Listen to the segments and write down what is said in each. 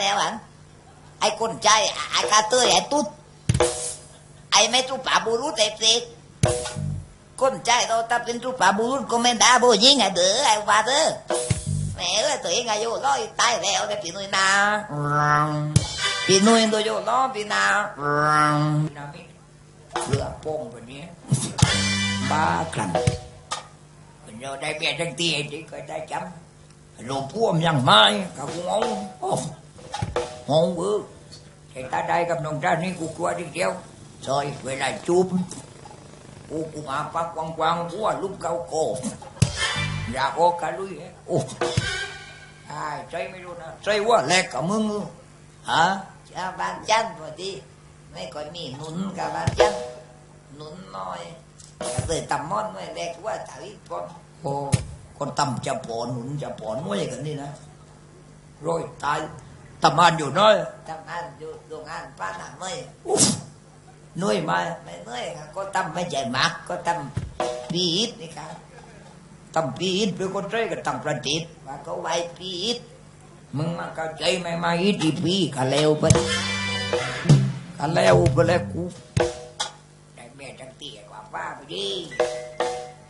แล้วอะไอ้คนใจไอ้กาเตยไอ้ตุ๊ดไอ้ไม่ตุ๊ป่าบูรุษไอ้เปรตคนใจเราถ้าเป็นตุ๊ป่าบูรุษก็ไม่ได้โบยิงไอ้เด้อไอ้วาเด้อแหมเอ้ยตัวเองอายุร้อยตายแล้วแต่ปีนุยนาปีนุยตัวโยล้อยปีนานามิเรือโป้งแบบนี้บ้าคลั่งคนเราได้เมียทั้งทีไอ้ที่ก็ได้จำลงพ่วมยังไม่กับกูเอา lô phú âm nhằng mai cả cũng ông ông bự thì ta đây gặp đồng ra ni cuộc qua đi theo rồi về lại chụp cô cũng à phát quăng quăng của lúc cao cổ ra ô cả lui ô ai chơi mấy luôn à chơi quá lẹ cả mưng hả cha ban chân rồi đi mấy coi mì nún cả ban chân nún nói rồi tầm món mới lẹ quá thấy con ô คนต่ำจะปอนหนุนจะปอนมวยกันนี่นะร้อยตาย ทำงานอยู่น้อยทำงานอยู่โรงงานป้าหนักเมื่อยอุ๊บเหนื่อยมาไม่เหนื่อยค่ะก็ทำไม่ใช่มากก็ทำปีอิดนี่ครับทำปีอิดเป็นคนใจก็ทำประดิษฐ์ว่าก็ไว้ปีอิดมึงมาเข้าใจไหมมาอิดอีปีก็เลวไปก็เลวไปแล้วกูได้แม่จังเตี้ยกว่าป้าไปดิ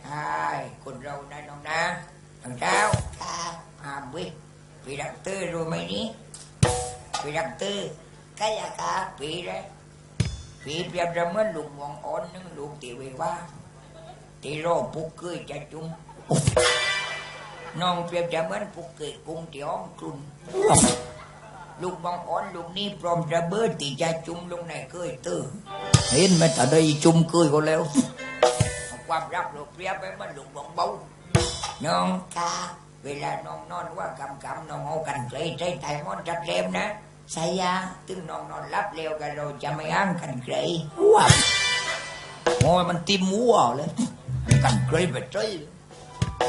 ใช่คนเราได้น้องนะทางเช้าครับอ่าวิปีดักเตอร์รู้ไหมนี่ ปีดักเตอร์ก็อยากาปีเลยปีเปรียบเสมือนลุงมองอ่อนนึงลุงตีเวว่าตีโรปุกเกยจะจุ่มน้องเปรียบเสมือนปุกเกยกุ้งที่อ้อมกลุ่นลูกมองอ่อนลูกนี้พร้อมจะเบิดตีจะจุ่มลงในเกยเตอร์เห็นไหมแต่ได้จุ่มเกยก็แล้วความรักลูกเปรียบไปมันลูกบองเบาน้องกาเวลาน้องนอนว่ากำกำน้องเอากันใจใจไต่มอนจัดเร็มนะ ใส่ยาตึงนองนอนรับเร็วกันเราจะไม่อ้างกันไกลว้าวโอ้ยมันติมหัวเลยกันไกลไปใจ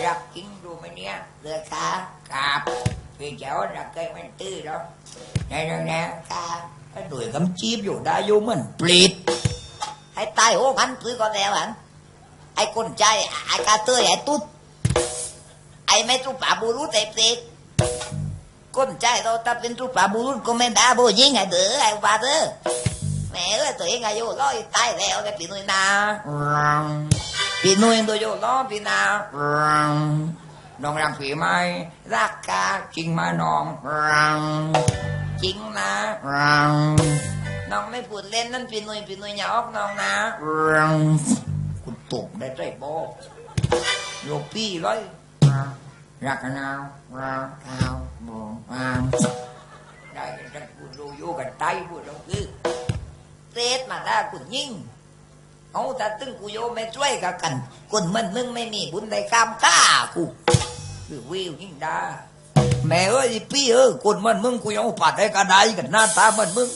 รักจริงรู้ไหมเนี่ยเลือคากาบพี่เจ้ารักเคยมันตื้อหรอในนั้นนะกาไอ้ดุยกำจีบอยู่ได้อยู่มันปลิดให้ตายโอ้กันตื้อก็แล้วอะไอ้คนใจไอ้กาเตยไอ้ตุ๊ดไอ้ไม่ตุ๊ป่าบูรุษไอ้เปร ตคนใจเราถ้าเป็นตุ๊ป่าบูรุษก็ไม่ได้โบยิงไอ้เด้อไอ้วาเด้อแหมเอ้ยตัวเองอายุร้อยตายแล้วแต่ปีนุ่ยนาปีนุ่ยตัวโยล้อปีนาน้องรักผีไหมรักกาจริงไมาน้องจริงนะน้องไม่พูดเล่นนั่นปีนุ่ยปีนุ่ยอย่าออกน้องนะคุณตบได้ใจบอโยพี่เลยรักกันเอารักเอา บอกเอาได้กันจังคุณดูโยกันไตพูดเราคือเตสมาได้คุณยิ่งเอาแต่ตึงกูโยไม่ช่วยกับกันคนมันมึงไม่มีบุญได้ข้ามข้ากูคือวิวยิ่งได้แม่เอ้ยพี่เออคนมันมึงกูยังปัดได้ก็ได้กันหน้าตามันมึง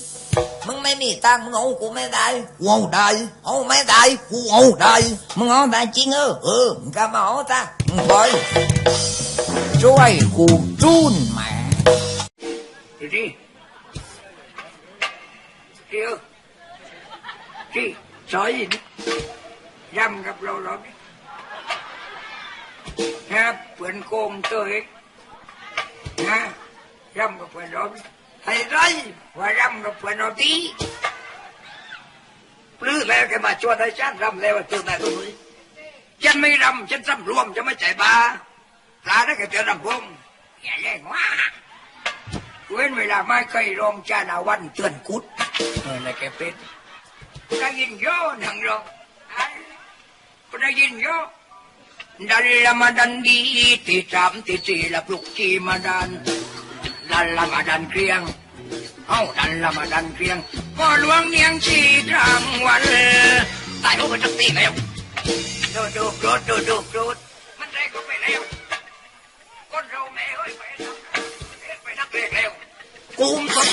มึงไม่มีตังมึงเอากูไม่ได้กูเอาได้เอาไม่ได้กูเอาได้มึงเอาได้จริงเออเออมึงก็มาเอาซะมึงไปช่วยกูจูน แหม Đi đi. Đi ơ. Đi. Sợi gì đi. Răm gặp lâu rồi đi. Ha, quyền côn tới. Ha, răm gặp quyền rồi. Thầy đây, và răm gặp quyền rồi tí. ปลื้อแล้วแกมาชวนให้ฉันรำแล้วตื่นแต่ตัวนี้ฉัน วมจะไม่ใจบาปลาได้แค่เจอรำวงอย่าเล่นว่าเว้นเวลาไม่เคยรองจานาวันเตือนกุดเออนะแกเป็ดได้ยินโยหนังรองได้ยินโยดันละมาดันดีที่สามที่สี่ละปลุกจีมาดันดันละมาดันเครียงเอาดันละมาดันเครียงก็หลวงเนียงชีทางวันตายโอ้มันจักตีแล้วดูดูโกรธดูดูโกรธ Um, dois,